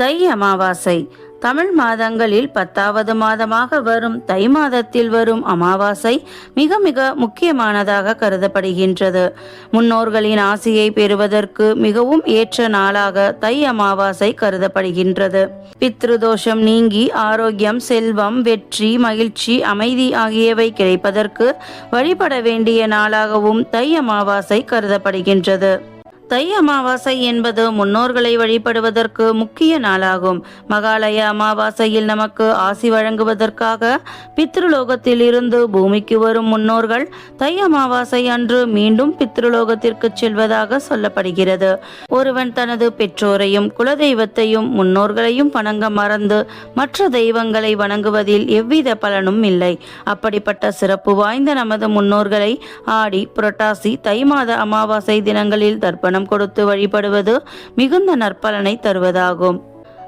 தை அமாவாசை. தமிழ் மாதங்களில் பத்தாவது மாதமாக வரும் தை மாதத்தில் வரும் அமாவாசை மிக மிக முக்கியமானதாக கருதப்படுகின்றது. முன்னோர்களின் ஆசையை பெறுவதற்கு மிகவும் ஏற்ற நாளாக தை அமாவாசை கருதப்படுகின்றது. பித்ருதோஷம் நீங்கி ஆரோக்கியம் செல்வம் வெற்றி மகிழ்ச்சி அமைதி ஆகியவை கிடைப்பதற்கு வழிபட வேண்டிய நாளாகவும் தை அமாவாசை கருதப்படுகின்றது. தை அமாவாசை என்பது முன்னோர்களை வழிபடுவதற்கு முக்கிய நாளாகும். மகாலய அமாவாசையில் நமக்கு ஆசி வழங்குவதற்காக பித்ருலோகத்தில் இருந்து பூமிக்கு வரும் முன்னோர்கள் தை அமாவாசை அன்று மீண்டும் பித்ருலோகத்திற்கு செல்வதாக சொல்லப்படுகிறது. ஒருவன் தனது பெற்றோரையும் குலதெய்வத்தையும் முன்னோர்களையும் வணங்க மறந்து மற்ற தெய்வங்களை வணங்குவதில் எவ்வித பலனும் இல்லை. அப்படிப்பட்ட சிறப்பு வாய்ந்த நமது முன்னோர்களை ஆடி புரட்டாசி தை மாத அமாவாசை தினங்களில் தர்ப்பணம் கொடுத்து வழிபடுவது மிகுந்த நற்பலனை தருவதாகும்.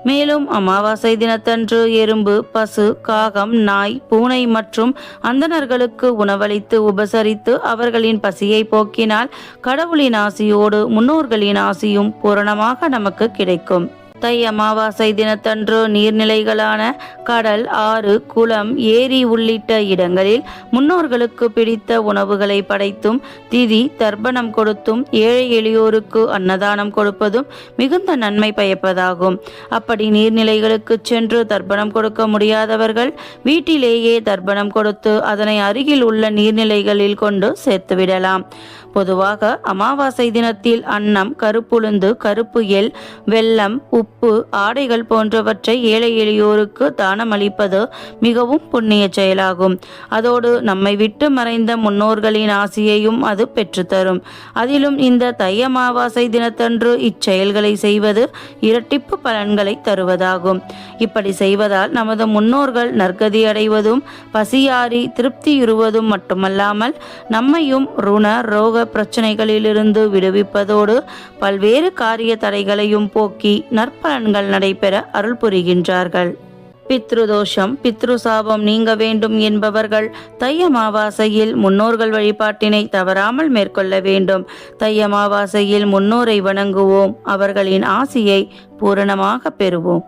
மேலும் அமாவாசை தினத்தன்று எறும்பு பசு காகம் நாய் பூனை மற்றும் அந்தணர்களுக்கு உணவளித்து உபசரித்து அவர்களின் பசியை போக்கினால் கடவுளின் ஆசியோடு முன்னோர்களின் ஆசியும் பூரணமாக நமக்கு கிடைக்கும். தை அமாவாசை தினத்தன்று நீர்நிலைகளான கடல் ஆறு குளம் ஏரி உள்ளிட்ட இடங்களில் முன்னோர்களுக்கு பிடித்த உணவுகளை படைத்தும் திதி தர்ப்பணம் கொடுத்தும் ஏழை எளியோருக்கு அன்னதானம் கொடுப்பதும் மிகுந்த நன்மை பயப்பதாகும். அப்படி நீர்நிலைகளுக்கு சென்று தர்ப்பணம் கொடுக்க முடியாதவர்கள் வீட்டிலேயே தர்ப்பணம் கொடுத்து அதனை அருகில் உள்ள நீர்நிலைகளில் கொண்டு சேர்த்துவிடலாம் பொதுவாக அமாவாசை தினத்தில் அன்னம் கருப்புளுந்து கருப்பு எல் வெல்லம் உப்பு ஆடைகள் போன்றவற்றை ஏழை எளியோருக்கு தானம் அளிப்பது மிகவும் புண்ணிய செயலாகும். அதோடு நம்மை விட்டு மறைந்த முன்னோர்களின் ஆசியையும் அது பெற்றுத்தரும். அதிலும் இந்த தையமாவாசை தினத்தன்று இச்செயல்களை செய்வது இரட்டிப்பு பலன்களை தருவதாகும். இப்படி செய்வதால் நமது முன்னோர்கள் நற்கதி அடைவதும் பசியாறி திருப்தியுறுவதும் மட்டுமல்லாமல் நம்மையும் ருண ரோக பிரச்சனைகளிலிருந்து விடுவிப்பதோடு பல்வேறு காரிய தடைகளையும் போக்கி நற்பலன்கள் நடைபெற அருள் புரிகின்றார்கள். பித்ருதோஷம் பித்ருசாபம் நீங்க வேண்டும் என்பவர்கள் தை அமாவாசையில் முன்னோர்கள் வழிபாட்டினை தவறாமல் மேற்கொள்ள வேண்டும். தை அமாவாசையில் முன்னோரை வணங்குவோம். அவர்களின் ஆசியை பூரணமாக பெறுவோம்.